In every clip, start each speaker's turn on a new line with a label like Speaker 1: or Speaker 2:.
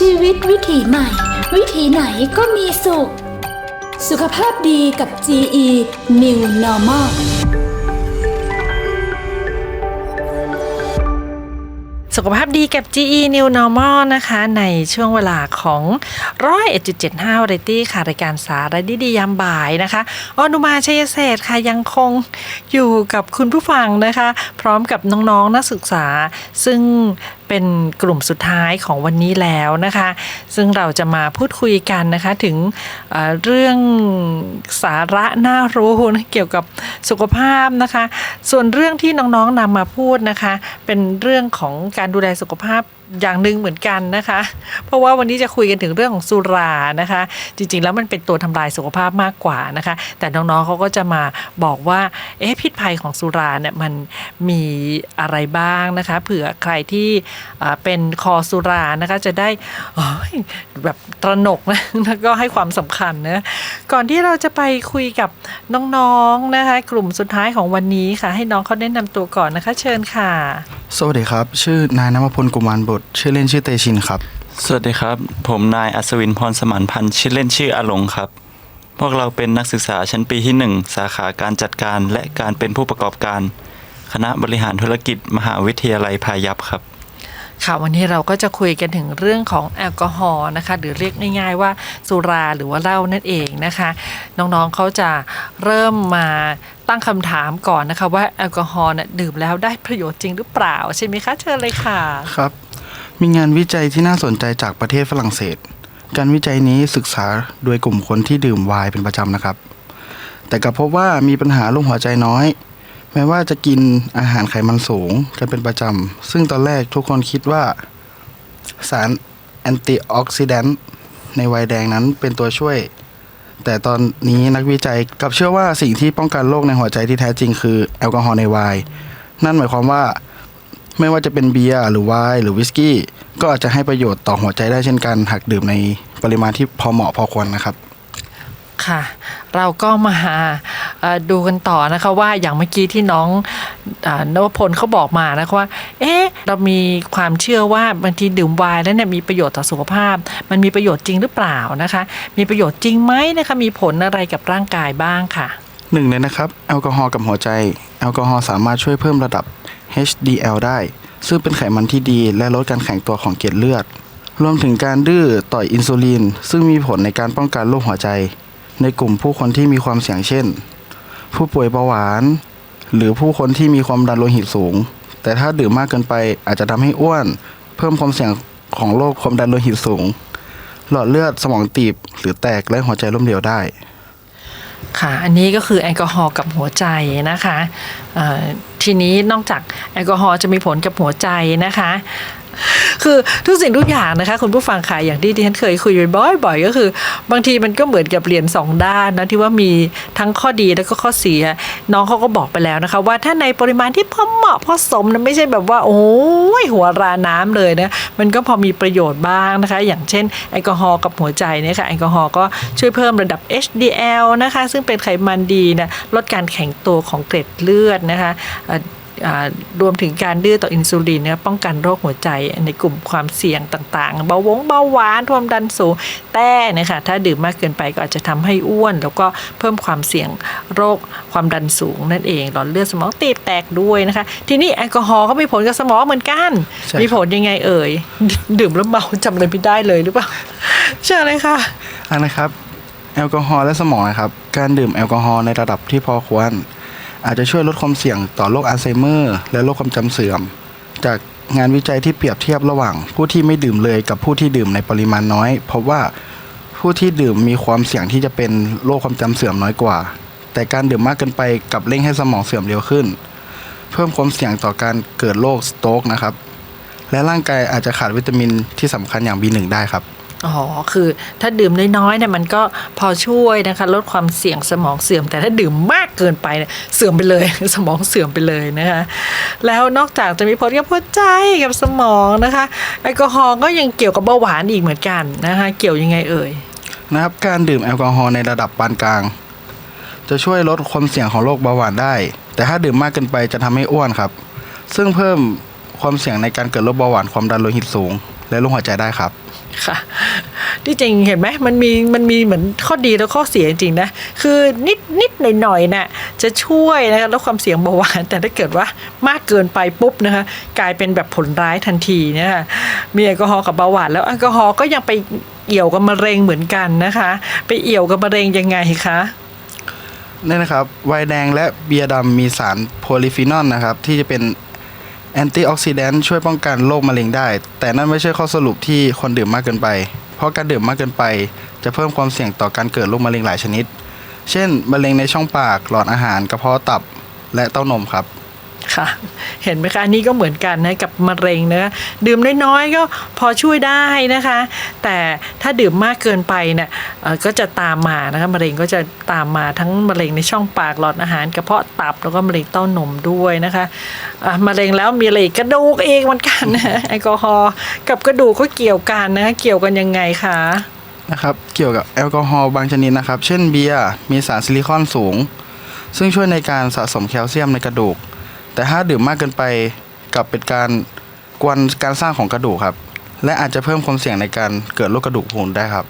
Speaker 1: ชีวิตวิถีใหม่ วิถีไหนก็มีสุข สุขภาพดีกับ GE New Normal
Speaker 2: สุขภาพดีกับ GE New Normal นะคะ ในช่วงเวลาของร้อยเอ็ดจุดเจ็ดห้ารตี้ค่ะ รายการสาระดีๆยามบ่ายนะคะออนุมาชัยเศรษฐ์ค่ะ ยังคงอยู่กับคุณผู้ฟังนะคะ พร้อมกับน้องๆนักศึกษา ซึ่งเป็นกลุ่มสุดท้ายของวันนี้แล้วนะคะ ซึ่งเราจะมาพูดคุยกันนะคะถึงเเรื่องสาระน่ารู้นะเกี่ยวกับสุขภาพนะคะ ส่วนเรื่องที่น้องๆนำมาพูดนะคะ เป็นเรื่องของการดูแลสุขภาพอย่างหนึ่งเหมือนกันนะคะ เพราะว่าวันนี้จะคุยกันถึงเรื่องของสุรานะคะ จริงๆ แล้วมันเป็นตัวทำลายสุขภาพมากกว่านะคะ แต่น้องๆเขาก็จะมาบอกว่าเอ๊ะพิษภัยของสุราเนี่ยมันมีอะไรบ้างนะคะเผื่อใครที่เป็นคอสุรานะคะจะได้แบบตระหนกนะแล้วก็ให้ความสำคัญนะก่อนที่เราจะไปคุยกับน้องๆนะคะ กลุ่มสุดท้ายของวันนี้ค่ะ ให้น้องเขาแนะนำตัวก่อนนะคะ เชิญค่ะ
Speaker 3: สวัสดีครับ ชื่อนายนวพลกุมารบุตรชื่อเล่นชื่อเตชินครับ
Speaker 4: สวัสดีครับ ผมนายอัศวินพรสมานพันธ์ชื่อเล่นชื่ออาหลงครับ พวกเราเป็นนักศึกษาชั้นปีที่ 1 สาขาการจัดการและการเป็นผู้ประกอบการ คณะบริหารธุรกิจมหาวิทยาลัยพายัพครับ
Speaker 2: ค่ะวันนี้เราก็จะคุยกันถึงเรื่องของแอลกอฮอล์นะคะหรือเรียกง่ายๆว่าสุราหรือว่าเหล้านั่นเองนะคะ น้องๆเขาจะเริ่มมาตั้งคำถามก่อนนะคะ ว่าแอลกอฮอล์เนี่ยดื่มแล้วได้ประโยชน์จริงหรือเปล่า ใช่ไหมคะเชิญเลยค่ะ
Speaker 3: ครับ มีงานวิจัยที่น่าสนใจจากประเทศฝรั่งเศส การวิจัยนี้ศึกษาโดยกลุ่มคนที่ดื่มไวน์เป็นประจำนะครับ แต่ก็พบว่ามีปัญหาโรคหัวใจน้อย แม้ว่าจะกินอาหารไขมันสูงกันเป็นประจำ ซึ่งตอนแรกทุกคนคิดว่า สารแอนตี้ออกซิแดนต์ในไวน์แดงนั้นเป็นตัวช่วย แต่ตอนนี้นักวิจัยกลับเชื่อว่าสิ่งที่ป้องกันโรคในหัวใจที่แท้จริงคือแอลกอฮอล์ในไวน์นั่นหมายความว่า ไม่ว่าจะเป็นเบียร์หรือไวน์หรือวิสกี้ ก็อาจจะให้ประโยชน์ต่อหัวใจได้เช่นกันหากดื่มในปริมาณที่พอเหมาะพอควรนะครับ
Speaker 2: ค่ะ เราก็มาเอ่อดูกันต่อนะคะว่าอย่างเมื่อกี้ที่น้องเออนวพลเขาบอกมานะคะว่า เอ๊ะเรามีความเชื่อว่าบางทีดื่มไวน์แล้วเนี่ยมีประโยชน์ต่อสุขภาพ มันมีประโยชน์จริงหรือเปล่านะคะ มีประโยชน์จริงไหมนะคะมีผลอะไรกับร่างกายบ้างค่ะ
Speaker 3: หนึ่งเลยนะครับ แอลกอฮอล์กับหัวใจ แอลกอฮอล์สามารถช่วยเพิ่มระดับ HDL ได้ ซึ่งเป็นไขมันที่ดีและลดการแข็งตัวของเกล็ดเลือด รวมถึงการดื้อต่ออินซูลิน ซึ่งมีผลในการป้องกันโรคหัวใจ ในกลุ่มผู้คนที่มีความเสี่ยงเช่น ผู้ป่วยเบาหวาน หรือผู้คนที่มีความดันโลหิตสูง แต่ถ้าดื่มมากเกินไปอาจจะทำให้อ้วน เพิ่มความเสี่ยงของโรคความดันโลหิตสูง หลอดเลือดสมองตีบหรือแตกและหัวใจล้มเหลวได้
Speaker 2: ค่ะ อันนี้ก็คือแอลกอฮอล์กับหัวใจนะคะ ทีนี้นอกจากแอลกอฮอล์จะมีผลกับหัวใจนะคะ คือทุกสิ่งทุกอย่างนะคะ คุณผู้ฟังค่ะอย่างที่ดิฉันเคยคุยบ่อยๆก็คือ บางทีมันก็เหมือนกับเหรียญสองด้านนะที่ว่ามีทั้งข้อดีแล้วก็ข้อเสีย น้องเขาก็บอกไปแล้วนะคะ ว่าถ้าในปริมาณที่พอเหมาะพอสมนะไม่ใช่แบบว่า โอ้ยหัวราน้ำเลยนะมันก็พอมีประโยชน์บ้างนะคะ อย่างเช่นแอลกอฮอล์กับหัวใจเนี่ยค่ะแอลกอฮอล์ก็ช่วยเพิ่มระดับ HDL นะคะ ซึ่งเป็นไขมันดีนะลดการแข็งตัวของเกล็ดเลือดนะคะ รวมถึงการดื้อต่ออินซูลินเนี่ยป้องกันโรคหัวใจในกลุ่มความเสี่ยงต่างๆ เบาหวงเบาหวานความดันสูงแต่นะคะถ้าดื่มมากเกินไปก็อาจจะทำให้อ้วน แล้วก็เพิ่มความเสี่ยงโรคความดันสูงนั่นเองหลอดเลือดสมองตีบแตกด้วยนะคะ ทีนี้แอลกอฮอล์ก็มีผลกับสมองเหมือนกัน
Speaker 3: ใช่ครับ
Speaker 2: มีผลยังไงเอ่ย ดื่มแล้วเมาจำอะไรไม่ได้เลยหรือเปล่าใช่เลยค่ะ
Speaker 3: อันนะครับแอลกอฮอล์และสมองนะครับ การดื่มแอลกอฮอล์ในระดับที่พอควร อาจจะช่วยลดความเสี่ยงต่อโรคอัลไซเมอร์ และโรคความจำเสื่อม จากงานวิจัยที่เปรียบเทียบระหว่าง ผู้ที่ไม่ดื่มเลยกับผู้ที่ดื่มในปริมาณน้อยพบว่าผู้ที่ดื่มมีความเสี่ยงที่จะเป็นโรคความจำเสื่อมน้อยกว่า แต่การดื่มมากเกินไปกับเร่งให้สมองเสื่อมเร็วขึ้น เพิ่มความเสี่ยงต่อการเกิดโรคสโตรกนะครับ และร่างกายอาจจะขาดวิตามินที่สำคัญอย่าง B1 ได้ครับ
Speaker 2: อ๋อคือถ้าดื่มน้อยๆเนี่ยมันก็พอช่วยนะคะลดความเสี่ยงสมองเสื่อม แต่ถ้าดื่มมากเกินไปเนี่ยเสื่อมไปเลยสมองเสื่อมไปเลยนะคะแล้วนอกจากจะมีผลกับหัวใจกับสมองนะคะแอลกอฮอล์ก็ยังเกี่ยวกับเบาหวานอีกเหมือนกันนะคะเกี่ยวยังไงเอ่ย
Speaker 3: นะครับการดื่มแอลกอฮอล์ในระดับปานกลาง จะช่วยลดความเสี่ยงของโรคเบาหวานได้ แต่ถ้าดื่มมากเกินไปจะทำให้อ้วนครับ ซึ่งเพิ่มความเสี่ยงในการเกิดโรคเบาหวานความดันโลหิตสูง และโรคหัวใจได้ครับ
Speaker 2: ค่ะ ที่จริงเห็นไหมมันมีมันมีเหมือนข้อดีแล้วข้อเสียจริงๆนะ คือนิดนิดหน่อยหน่อยๆน่ะจะช่วยนะคะลดความเสี่ยงเบาหวานแต่ถ้าเกิดว่ามากเกินไปปุ๊บนะคะ กลายเป็นแบบผลร้ายทันทีเนี่ยค่ะมีแอลกอฮอล์กับเบาหวานแล้วแอลกอฮอล์ก็ยังไปเอี่ยวกับมะเร็งเหมือนกันนะคะ ไปเอี่ยวกับมะเร็งยังไงคะ
Speaker 3: นี่นะครับไวน์แดงและเบียร์ดำมีสารโพลิฟีนอลนะครับ ที่จะเป็น แอนตี้ออกซิแดนต์ช่วยป้องกันโรคมะเร็งได้ แต่นั่นไม่ใช่ข้อสรุปที่คนดื่มมากเกินไป เพราะการดื่มมากเกินไป จะเพิ่มความเสี่ยงต่อการเกิดโรคมะเร็งหลายชนิด เช่น มะเร็งในช่องปาก หลอดอาหาร กระเพาะตับ และเต้านมครับ
Speaker 2: ค่ะ เห็นไหมคะอันนี่ก็เหมือนกันนะกับมะเร็งนะคะดื่มน้อยๆก็พอช่วยได้นะคะ แต่ถ้าดื่มมากเกินไปเนี่ยก็จะตามมานะคะมะเร็งก็จะตามมาทั้งมะเร็งในช่องปากหลอดอาหารกระเพาะตับแล้วก็มะเร็งเต้านมด้วยนะคะะมะเร็งแล้วมีอะไรกระดูกเองเหมือนกันนะแอลกอฮอล์กับกระดูกก็เกี่ยวกันนะะเกี่ยวกันยังไงคะ
Speaker 3: นะครับเกี่ยวกับแอลกอฮอล์บางชนิดนะครับ เช่นเบียร์มีสารซิลิคอนสูง ซึ่งช่วยในการสะสมแคลเซียมในกระดูก แต่ถ้าดื่มมากเกินไปกลับเป็นการกวนการสร้างของกระดูกครับ และอาจจะเพิ่มความเสี่ยงในการเกิดโรคกระดูกพรุนได้ครับ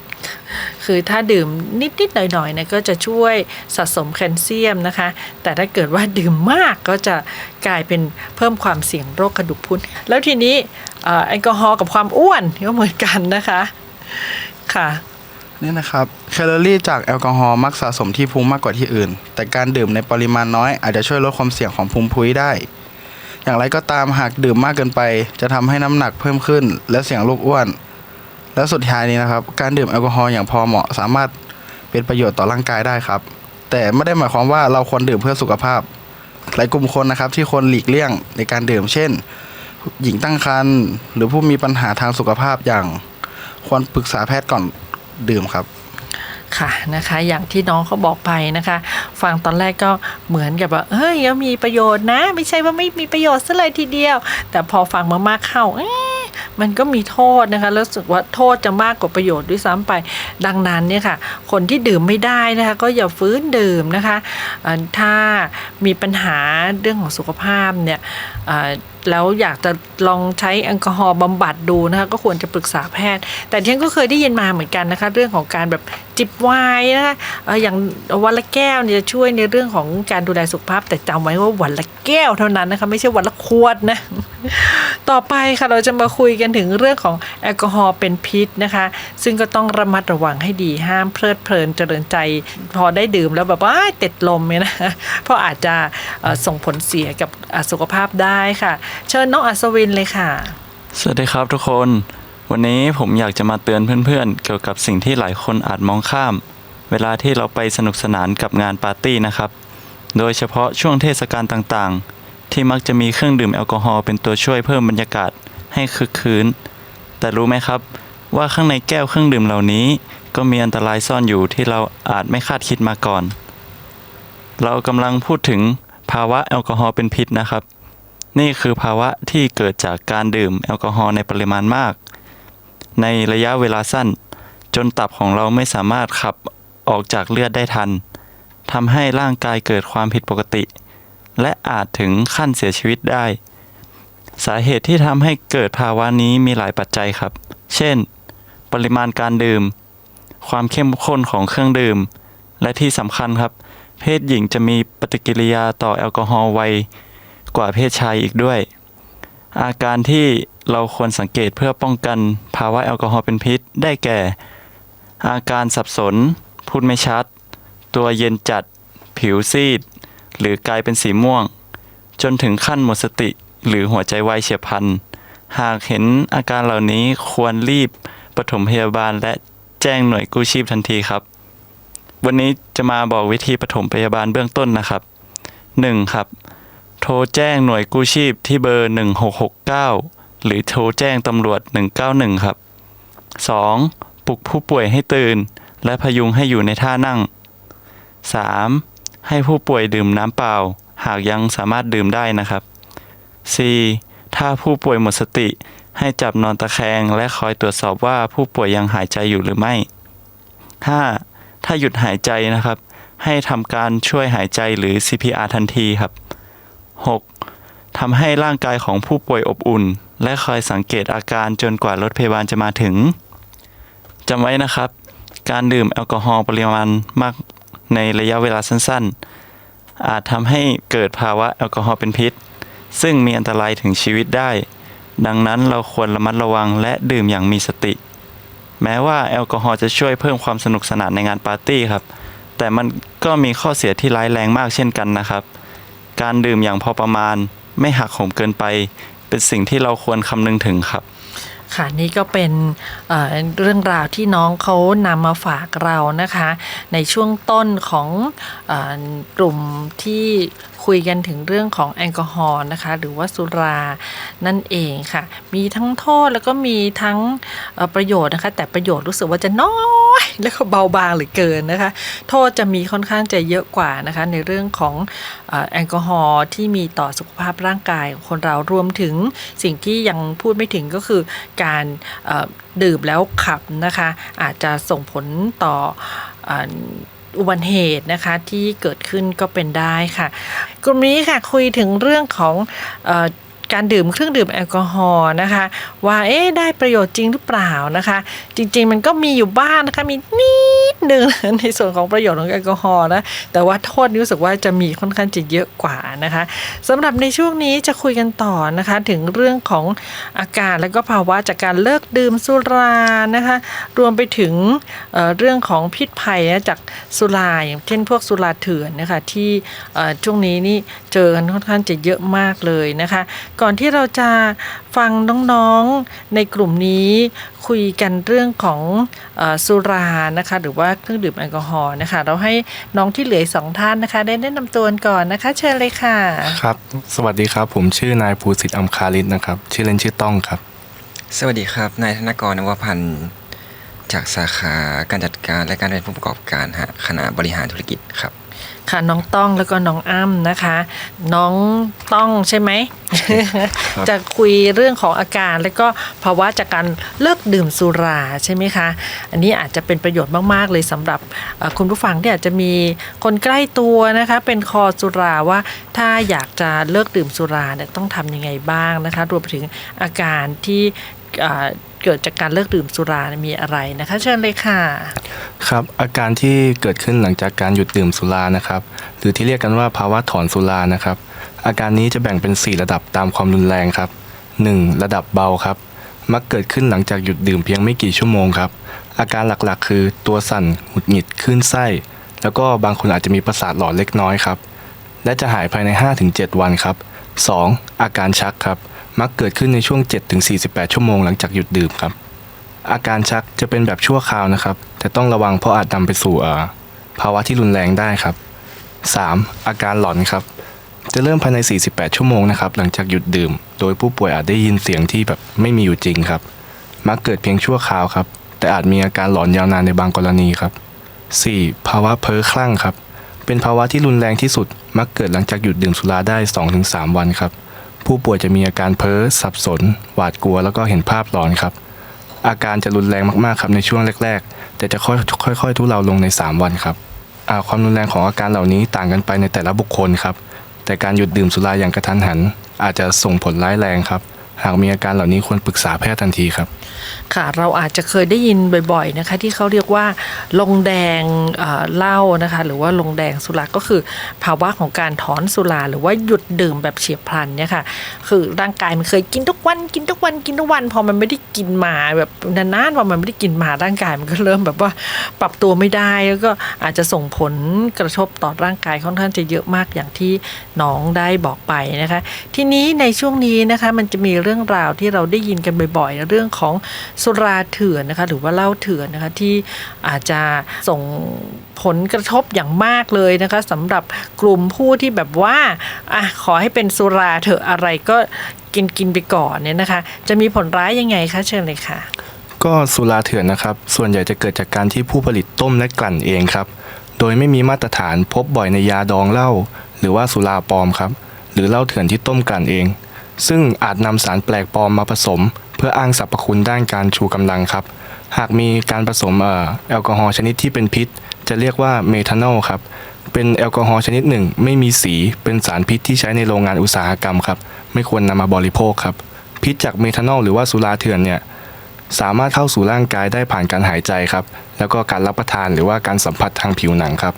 Speaker 2: คือถ้าดื่มนิด ๆ หน่อยๆเนี่ยก็จะช่วยสะสมแคลเซียมนะคะ แต่ถ้าเกิดว่าดื่มมากก็จะกลายเป็นเพิ่มความเสี่ยงโรคกระดูกพรุนแล้วทีนี้แอลกอฮอล์กับความอ้วนก็เหมือนกันนะคะค่ะ
Speaker 3: นี่นะครับแคลอรี่จากแอลกอฮอล์มักสะสมที่พุงมากกว่าที่อื่น แต่การดื่มในปริมาณน้อยอาจจะช่วยลดความเสี่ยงของพุงพุ้ยได้ อย่างไรก็ตามหากดื่มมากเกินไป จะทำให้น้ำหนักเพิ่มขึ้น และเสี่ยงโรคอ้วน และสุดท้ายนี้นะครับ การดื่มแอลกอฮอล์อย่างพอเหมาะสามารถเป็นประโยชน์ต่อร่างกายได้ครับ แต่ไม่ได้หมายความว่าเราควรดื่มเพื่อสุขภาพ หลายกลุ่มคนนะครับที่ควรหลีกเลี่ยงในการดื่ม เช่น หญิงตั้งครรภ์หรือผู้มีปัญหาทางสุขภาพอย่างควรปรึกษาแพทย์ก่อน ดื่มครับ
Speaker 2: ค่ะนะคะอย่างที่น้องเขาบอกไปนะคะ ฟังตอนแรกก็เหมือนกับว่าเฮ้ยก็มีประโยชน์นะ ไม่ใช่ว่าไม่มีประโยชน์ซะเลยทีเดียว แต่พอฟังมากๆเข้าเอ๊ มันก็มีโทษนะคะแล้วรู้สึกว่าโทษจะมากกว่าประโยชน์ด้วยซ้ำไป ดังนั้นเนี่ยค่ะ คนที่ดื่มไม่ได้นะคะก็อย่าฟื้นดื่มนะคะถ้ามีปัญหาเรื่องของสุขภาพเนี่ยแล้วอยากจะลองใช้แอลกอฮอล์บำบัดดูนะคะก็ควรจะปรึกษาแพทย์ แต่ที่ฉันก็เคยได้ยินมาเหมือนกันนะคะเรื่องของการแบบจิบไวน์นะคะอย่างวันละแก้วเนี่ยจะช่วยในเรื่องของการดูแลสุขภาพ แต่จำไว้ว่าวันละแก้วเท่านั้นนะคะไม่ใช่วันละขวดนะ ต่อไปค่ะเราจะมาคุยกันถึงเรื่องของแอลกอฮอล์เป็นพิษนะคะ ซึ่งก็ต้องระมัดระวังให้ดีห้ามเพลิดเพลินเจริญใจ พอได้ดื่มแล้วแบบว่าติดลมเนี่ยนะเพราะอาจจะส่งผลเสียกับสุขภาพได้ค่ะ เชิญน้องอัศวินเลยค่ะ
Speaker 4: สวัสดีครับทุกคน วันนี้ผมอยากจะมาเตือนเพื่อนๆ เกี่ยวกับสิ่งที่หลายคนอาจมองข้าม เวลาที่เราไปสนุกสนานกับงานปาร์ตี้นะครับ โดยเฉพาะช่วงเทศกาลต่างๆ ที่มักจะมีเครื่องดื่มแอลกอฮอล์เป็นตัวช่วยเพิ่มบรรยากาศให้คึกคืนแต่รู้ไหมครับ ว่าข้างในแก้วเครื่องดื่มเหล่านี้ ก็มีอันตรายซ่อนอยู่ที่เราอาจไม่คาดคิดมาก่อน เรากำลังพูดถึงภาวะแอลกอฮอล์เป็นพิษนะครับ นี่คือภาวะที่เกิดจากการดื่มแอลกอฮอล์ในปริมาณมาก ในระยะเวลาสั้น จนตับของเราไม่สามารถขับออกจากเลือดได้ทันทำให้ร่างกายเกิดความผิดปกติ และอาจถึงขั้นเสียชีวิตได้ สาเหตุที่ทำให้เกิดภาวะนี้มีหลายปัจจัยครับ เช่น ปริมาณการดื่ม ความเข้มข้นของเครื่องดื่ม และที่สำคัญครับ เพศหญิงจะมีปฏิกิริยาต่อแอลกอฮอล์ไวกว่าเพศชายอีกด้วย อาการที่เราควรสังเกตเพื่อป้องกันภาวะแอลกอฮอล์เป็นพิษได้แก่ อาการสับสน พูดไม่ชัด ตัวเย็นจัด ผิวซีด หรือกลายเป็นสีม่วง จนถึงขั้นหมดสติหรือหัวใจวายเฉียบพลัน หากเห็นอาการเหล่านี้ควรรีบปฐมพยาบาลและแจ้งหน่วยกู้ชีพทันทีครับ วันนี้จะมาบอกวิธีปฐมพยาบาลเบื้องต้นนะครับ 1. ครับ โทรแจ้งหน่วยกู้ชีพที่เบอร์ 1669 หรือโทรแจ้งตำรวจ 191 ครับ 2. ปลุกผู้ป่วยให้ตื่น และพยุงให้อยู่ในท่านั่ง 3. ให้ผู้ป่วยดื่มน้ำเปล่า หากยังสามารถดื่มได้นะครับ 4. ถ้าผู้ป่วยหมดสติ ให้จับนอนตะแคง และคอยตรวจสอบว่าผู้ป่วยยังหายใจอยู่หรือไม่ 5. ถ้าหยุดหายใจนะครับ ให้ทำการช่วยหายใจหรือ CPR ทันทีครับ 6. ทำให้ร่างกายของผู้ป่วยอบอุ่น และคอยสังเกตอาการจนกว่ารถพยาบาลจะมาถึงจำไว้นะครับ การดื่มแอลกอฮอล์ปริมาณมาก ในระยะเวลาสั้นๆ อาจทำให้เกิดภาวะแอลกอฮอล์เป็นพิษ ซึ่งมีอันตรายถึงชีวิตได้ ดังนั้นเราควรระมัดระวังและดื่มอย่างมีสติ แม้ว่าแอลกอฮอล์จะช่วยเพิ่มความสนุกสนานในงานปาร์ตี้ครับ แต่มันก็มีข้อเสียที่ร้ายแรงมากเช่นกันนะครับ การดื่มอย่างพอประมาณ ไม่หักโหมเกินไป เป็นสิ่งที่เราควรคำนึงถึงครับ
Speaker 2: ค่ะนี่ก็เป็นเเรื่องราวที่น้องเขานำมาฝากเรานะคะ ในช่วงต้นของอกลุ่มที่ คุยกันถึงเรื่องของแอลกอฮอล์นะคะ หรือว่าสุรานั่นเองค่ะ มีทั้งโทษแล้วก็มีทั้งประโยชน์นะคะ แต่ประโยชน์รู้สึกว่าจะน้อยแล้วก็เบาบางเหลือเกินนะคะ โทษจะมีค่อนข้างจะเยอะกว่านะคะ ในเรื่องของแอลกอฮอล์ที่มีต่อสุขภาพร่างกายของคนเรารวมถึงสิ่งที่ยังพูดไม่ถึงก็คือการดื่มแล้วขับนะคะ อาจจะส่งผลต่อ อุบัติเหตุนะคะที่เกิดขึ้นก็เป็นได้ค่ะ กลุ่มนี้ค่ะคุยถึงเรื่องของ การดื่มเครื่องดื่มแอลกอฮอล์นะคะ ว่าเอ๊ะได้ประโยชน์จริงหรือเปล่านะคะ จริงๆมันก็มีอยู่บ้างนะคะมีนิดนึงในส่วนของประโยชน์ของแอลกอฮอล์นะแต่ว่าโทษรู้สึกว่าจะมีค่อนข้างจะเยอะกว่านะคะสำหรับในช่วงนี้จะคุยกันต่อนะคะ ถึงเรื่องของอาการและก็ภาวะจากการเลิกดื่มสุรานะคะ รวมไปถึงเเรื่องของพิษภัยจากสุราอย่างเช่นพวกสุราเถื่อนนะคะที่ช่วงนี้นี่เจอกันค่อนข้างจะเยอะมากเลยนะคะก่่อนที่เราจะฟังน้องๆในกลุ่มนี้คุยกันเรื่องของอสุรานะคะหรือว่าเครื่องดื่มแอลกอฮอล์นะคะ เราให้น้องที่เหลือสองท่านนะคะ ได้แนะนำตัวก่อนนะคะ เชิญเลยค่ะ
Speaker 5: ครับ สวัสดีครับ ผมชื่อนายภูสิทธิ์อัมคาริตนะครับ ชื่อเล่นชื่อต้องครับ
Speaker 6: สวัสดีครับนายธนกรนวพันธ์จากสาขาการจัดการและการเป็นผู้ประกอบการคณะบริหารธุรกิจครับ
Speaker 2: ค่ะน้องต้องแล้วก็น้องอ้ำนะคะ น้องต้องใช่ไหม จะคุยเรื่องของอาการ แล้วก็ภาวะจากการเลิกดื่มสุราใช่ไหมคะ อันนี้อาจจะเป็นประโยชน์มากๆ เลยสำหรับเอ่อคุณผู้ฟังที่อาจจะมีคนใกล้ตัวนะคะ เป็นคอสุราว่าถ้าอยากจะเลิกดื่มสุราเนี่ยต้องทำยังไงบ้างนะคะ รวมไปถึงอาการที่ เกิดจากการเลิกดื่มสุรามีอะไรนะคะ เชิญเลยค่ะ
Speaker 5: ครับ อาการที่เกิดขึ้นหลังจากการหยุดดื่มสุรานะครับ หรือที่เรียกกันว่าภาวะถอนสุรานะครับ อาการนี้จะแบ่งเป็น 4 ระดับตามความรุนแรงครับ 1. ระดับเบาครับ มักเกิดขึ้นหลังจากหยุดดื่มเพียงไม่กี่ชั่วโมงครับ อาการหลักๆ คือตัวสั่นหงุดหงิดคลื่นไส้ แล้วก็บางคนอาจจะมีประสาทหลอนเล็กน้อยครับและจะหายภายใน 5-7 วันครับ 2. อาการชักครับ มักเกิดขึ้นในช่วง 7-48 ชั่วโมงหลังจากหยุดดื่มครับ อาการชักจะเป็นแบบชั่วคราวนะครับ แต่ต้องระวังเพราะอาจนำไปสู่ภาวะที่รุนแรงได้ครับ 3. อาการหลอนครับ จะเริ่มภายใน 48 ชั่วโมงนะครับหลังจากหยุดดื่ม โดยผู้ป่วยอาจได้ยินเสียงที่แบบไม่มีอยู่จริงครับ มักเกิดเพียงชั่วคราวครับแต่อาจมีอาการหลอนยาวนานในบางกรณีครับ 4. ภาวะเพ้อคลั่งครับ เป็นภาวะที่รุนแรงที่สุด มักเกิดหลังจากหยุดดื่มสุราได้ 2-3 วันครับ ผู้ป่วยจะมีอาการเพ้อสับสน หวาดกลัวแล้วก็เห็นภาพหลอนครับ อาการจะรุนแรงมากๆครับในช่วงแรก ๆ แต่จะค่อยๆทุเลาลงใน 3 วันครับความรุนแรงของอาการเหล่านี้ต่างกันไปในแต่ละบุคคลครับ แต่การหยุดดื่มสุราอย่างกระทันหัน อาจจะส่งผลร้ายแรงครับ หากมีอาการเหล่านี้ควรปรึกษาแพทย์ทันทีครับ
Speaker 2: ค่ะเราอาจจะเคยได้ยินบ่อยๆนะคะ ที่เขาเรียกว่าลงแดงเอ่อเหล้านะคะ หรือว่าลงแดงสุราก็คือ ภาวะของการถอนสุราหรือว่าหยุดดื่มแบบเฉียบพลันเนี่ยค่ะ คือร่างกายมันเคยกินทุกวันกินทุกวันกินทุกวัน พอมันไม่ได้กินมาแบบนานๆพอมันไม่ได้กินมาร่างกายมันก็เริ่มแบบว่าปรับตัวไม่ได้แล้วก็อาจจะส่งผลกระทบต่อร่างกายค่อนข้างจะเยอะมากอย่างที่น้องได้บอกไปนะคะ ทีนี้ในช่วงนี้นะคะมันจะมีเรื่องราวที่เราได้ยินกันบ่อยๆ เรื่องของสุราเถื่อนนะคะหรือว่าเหล้าเถื่อนนะคะที่อาจจะส่งผลกระทบอย่างมากเลยนะคะสำหรับกลุ่มผู้ที่แบบว่าอะขอให้เป็นสุราเถอะอะไรก็กินกินไปก่อนเนี่ยนะคะ จะมีผลร้ายยังไงคะเชิญเลยค่ะ
Speaker 5: ก็สุราเถื่อนนะครับ ส่วนใหญ่จะเกิดจากการที่ผู้ผลิตต้มและกลั่นเองครับ โดยไม่มีมาตรฐานพบบ่อยในยาดองเหล้าหรือว่าสุราปลอมครับ หรือเหล้าเถื่อนที่ต้มกลั่นเอง ซึ่งอาจนำสารแปลกปลอมมาผสม เพื่ออ้างสรรพคุณด้านการชูกำลังครับ หากมีการผสมเอ่อแอลกอฮอล์ชนิดที่เป็นพิษ จะเรียกว่าเมทานอลครับเป็นแอลกอฮอล์ชนิดหนึ่ง ไม่มีสีเป็นสารพิษที่ใช้ในโรงงานอุตสาหกรรมครับ ไม่ควรนำมาบริโภคครับ พิษจากเมทานอลหรือว่าสุราเถื่อนเนี่ยสามารถเข้าสู่ร่างกายได้ผ่านการหายใจครับ แล้วก็การรับประทานหรือว่าการสัมผัสทางผิวหนังครับ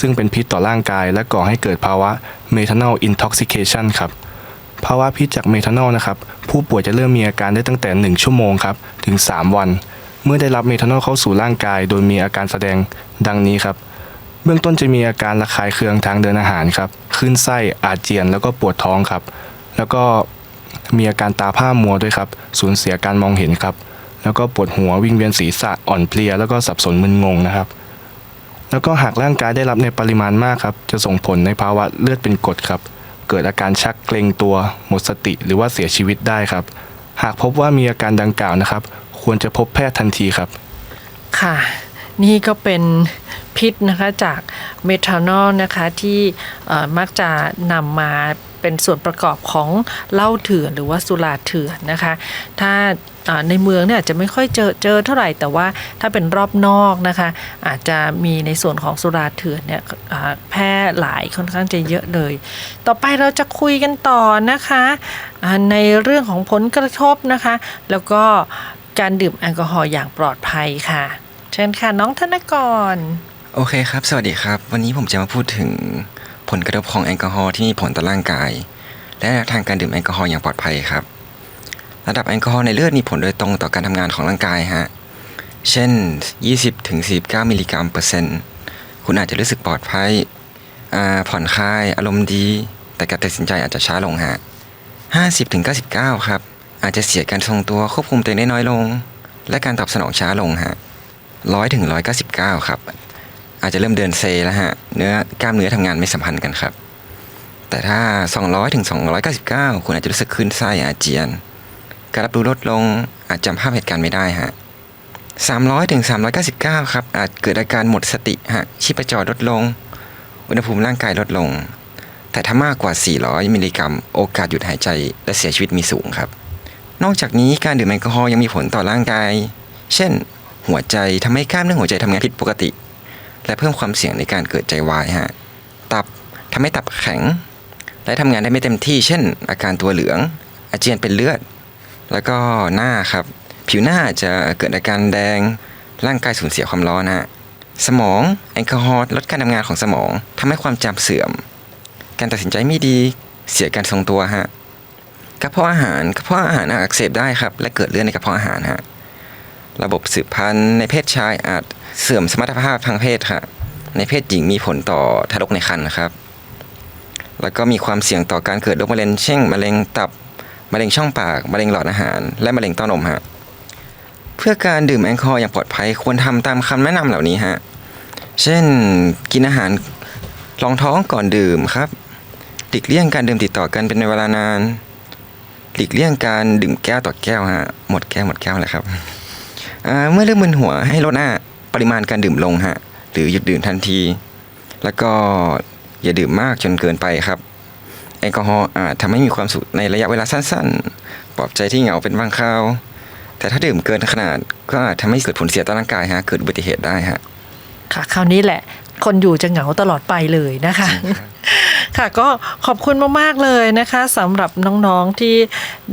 Speaker 5: ซึ่งเป็นพิษต่อร่างกายและก่อให้เกิดภาวะ methanol intoxication ครับ ภาวะพิษจากเมทานอลนะครับผู้ป่วยจะเริ่มมีอาการได้ตั้งแต่ 1 ชั่วโมงครับถึง 3 วัน เมื่อได้รับเมทานอลเข้าสู่ร่างกาย โดยมีอาการแสดงดังนี้ครับเบื้องต้นจะมีอาการระคายเคืองทางเดินอาหารครับคลื่นไส้อาเจียนแล้วก็ปวดท้องครับ แล้วก็มีอาการตาผ้ามัวด้วยครับสูญเสียการมองเห็นครับ แล้วก็ปวดหัววิ่งเวียนศีรษะอ่อนเพลีย แล้วก็สับสนมึนงงนะครับ แล้วก็หากร่างกายได้รับในปริมาณมากครับจะส่งผลในภาวะเลือดเป็นกรดครับ เกิดอาการชักเกร็งตัวหมดสติหรือว่าเสียชีวิตได้ครับ หากพบว่ามีอาการดังกล่าวนะครับ ควรจะพบแพทย์ทันทีครับ
Speaker 2: ค่ะ นี่ก็เป็นพิษนะคะจากเมทานอลนะคะที่มักจะนำมาเป็นส่วนประกอบของเหล้าเถื่อนหรือว่าสุราเถื่อนนะคะ ถ้า ในเมืองเนี่ยอาจจะไม่ค่อยเจอเจอเท่าไหร่แต่ว่าถ้าเป็นรอบนอกนะคะ อาจจะมีในส่วนของสุราเถื่อนเนี่ยแพร่หลายค่อนข้างจะเยอะเลย ต่อไปเราจะคุยกันต่อนะคะในเรื่องของผลกระทบนะคะ แล้วก็การดื่มแอลกอฮอล์อย่างปลอดภัยค่ะ เชิญค่ะน้องธนกร
Speaker 6: โอเคครับ สวัสดีครับ วันนี้ผมจะมาพูดถึงผลกระทบของแอลกอฮอล์ที่มีผลต่อร่างกาย และแนวทางการดื่มแอลกอฮอล์อย่างปลอดภัยครับ ระดับแอลกอฮอล์ในเลือดมีผลโดยตรงต่อการทำงานของร่างกายฮะ เช่น 20-49 มิลลิกรัมเปอร์เซ็นต์ คุณอาจจะรู้สึกปลอดภัยผ่อนคลาย อารมณ์ดี แต่การตัดสินใจอาจจะช้าลงฮะ 50-99 ครับ อาจจะเสียการทรงตัวควบคุมตัวเองได้น้อยลง และการตอบสนองช้าลงฮะร้อยถึงร้อยเก้าสิบเก้าครับ อาจจะเริ่มเดินเซแล้วฮะ เนื้อกล้ามเนื้อทำงานไม่สัมพันธ์กันครับ แต่ถ้า 200ถึง299 คุณอาจจะรู้สึกคลื่นไส้อาเจียน การรับรู้ลดลงอาจจำภาพเหตุการณ์ไม่ได้ฮะ300ถึง399 ครับ อาจเกิดอาการหมดสติฮะชีพจรลดลง อุณหภูมิร่างกายลดลง แต่ถ้ามากกว่า 400 มิลลิกรัม โอกาสหยุดหายใจและเสียชีวิตมีสูงครับ นอกจากนี้การดื่มแอลกอฮอล์ยังมีผลต่อร่างกาย เช่น หัวใจทำให้กล้ามเนื้อหัวใจทำงานผิดปกติ และเพิ่มความเสี่ยงในการเกิดใจวายฮะตับทำให้ตับแข็ง และทำงานได้ไม่เต็มที่ เช่น อาการตัวเหลือง อาเจียนเป็นเลือด แล้วก็หน้าครับ ผิวหน้าจะเกิดอาการแดง ร่างกายสูญเสียความร้อนฮะสมองแอลกอฮอล์ลดการทำงานของสมองทำให้ความจำเสื่อม การตัดสินใจไม่ดีเสียการทรงตัวฮะกระเพาะอาหารกระเพาะอาหารอาจอักเสบได้ครับ และเกิดเลือดในกระเพาะอาหารฮะระบบสืบพันธุ์ในเพศชายอาจเสื่อมสมรรถภาพทางเพศค่ะในเพศหญิงมีผลต่อทารกในครรภ์นะครับ แล้วก็มีความเสี่ยงต่อการเกิดโรคมะเร็งเช่นมะเร็งตับ มะเร็งช่องปาก มะเร็งหลอดอาหาร และมะเร็งเต้านมฮะ เพื่อการดื่มแอลกอฮอล์อย่างปลอดภัยควรทำตามคำแนะนำเหล่านี้ฮะ เช่น กินอาหารรองท้องก่อนดื่มครับ หลีกเลี่ยงการดื่มติดต่อกันเป็นเวลานาน หลีกเลี่ยงการดื่มแก้วต่อแก้วฮะ หมดแก้วหมดแก้วเลยครับ เมื่อเริ่มมึนหัวให้ลดอะปริมาณการดื่มลงฮะ หรือหยุดดื่มทันที แล้วก็อย่าดื่มมากจนเกินไปครับ แอลกอฮอล์อาจทำให้มีความสุขในระยะเวลาสั้นๆ ปลอบใจที่เหงาเป็นบางคราว แต่ถ้าดื่มเกินขนาดก็อาจทำให้เกิดผลเสียต่อร่างกายฮะ เกิดอุบัติเหตุได้ฮะ
Speaker 2: ค่ะ คราวนี้แหละ คนอยู่จะเหงาตลอดไปเลยนะคะ ค่ะก็ขอบคุณมากๆเลยนะคะสำหรับน้องๆที่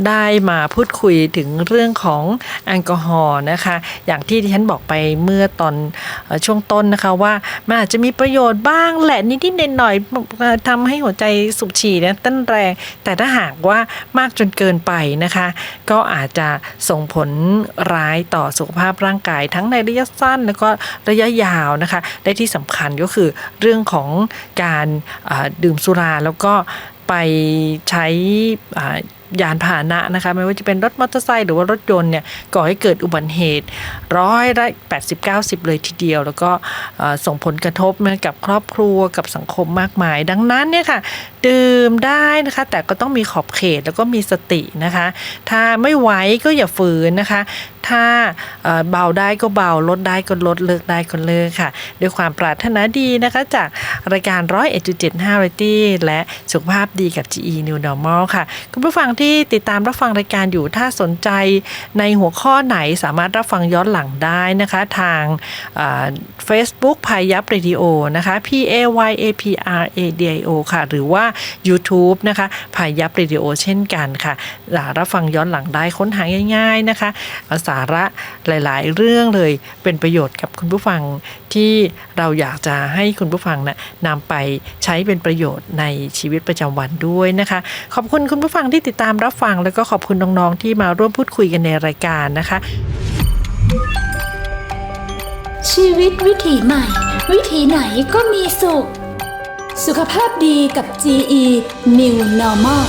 Speaker 2: ได้มาพูดคุยถึงเรื่องของแอลกอฮอล์นะคะ อย่างที่ที่ฉันบอกไปเมื่อตอนช่วงต้นนะคะว่ามันอาจจะมีประโยชน์บ้างแหละนิดๆหน่อยๆทำให้หัวใจสูบฉีดนะต้นแรง แต่ถ้าหากว่ามากจนเกินไปนะคะ ก็อาจจะส่งผลร้ายต่อสุขภาพร่างกายทั้งในระยะสั้นแล้วก็ระยะยาวนะคะ และที่สำคัญก็คือเรื่องของการดื่มสุราแล้วก็ไปใช้ ยานพาหนะนะคะไม่ว่าจะเป็นรถมอเตอร์ไซค์หรือว่ารถยนต์เนี่ยก่อให้เกิดอุบัติเหตุร้อยละ80 90เก้าสิบเลยทีเดียว แล้วก็ส่งผลกระทบกับครอบครัวกับสังคมมากมาย ดังนั้นเนี่ยค่ะดื่มได้นะคะ แต่ก็ต้องมีขอบเขตแล้วก็มีสตินะคะ ถ้าไม่ไหวก็อย่าฝืนนะคะ ถ้าเอ่อเบาได้ก็เบาลดได้ก็ลดเลิกได้ก็เลิกค่ะ ด้วยความปรารถนาดีนะคะจากรายการร้อยเอ็ดจุดเจ็ดห้าไรตี้และสุขภาพดีกับ GE New Normal ค่ะ คุณผู้ฟังที่ติดตามรับฟังรายการอยู่ถ้าสนใจในหัวข้อไหนสามารถรับฟังย้อนหลังได้นะคะทางเฟซบุ๊กพายับเรดิโอนะคะ P A Y A P R A D I O ค่ะ หรือว่า YouTube นะคะพายับเรดิโอเช่นกันค่ะ รับฟังย้อนหลังได้ค้นหาง่าย ๆนะคะ สาระหลายๆ เรื่องเลยเป็นประโยชน์กับคุณผู้ฟังที่เราอยากจะให้คุณผู้ฟังนะนำไปใช้เป็นประโยชน์ในชีวิตประจำวันด้วยนะคะ ขอบคุณคุณผู้ฟังที่ติดตามามรับฟังแล้วก็ขอบคุณน้องๆที่มาร่วมพูดคุยกันในรายการนะคะ
Speaker 1: ชีวิตวิถีใหม่ วิถีไหนก็มีสุข สุขภาพดีกับ GE New Normal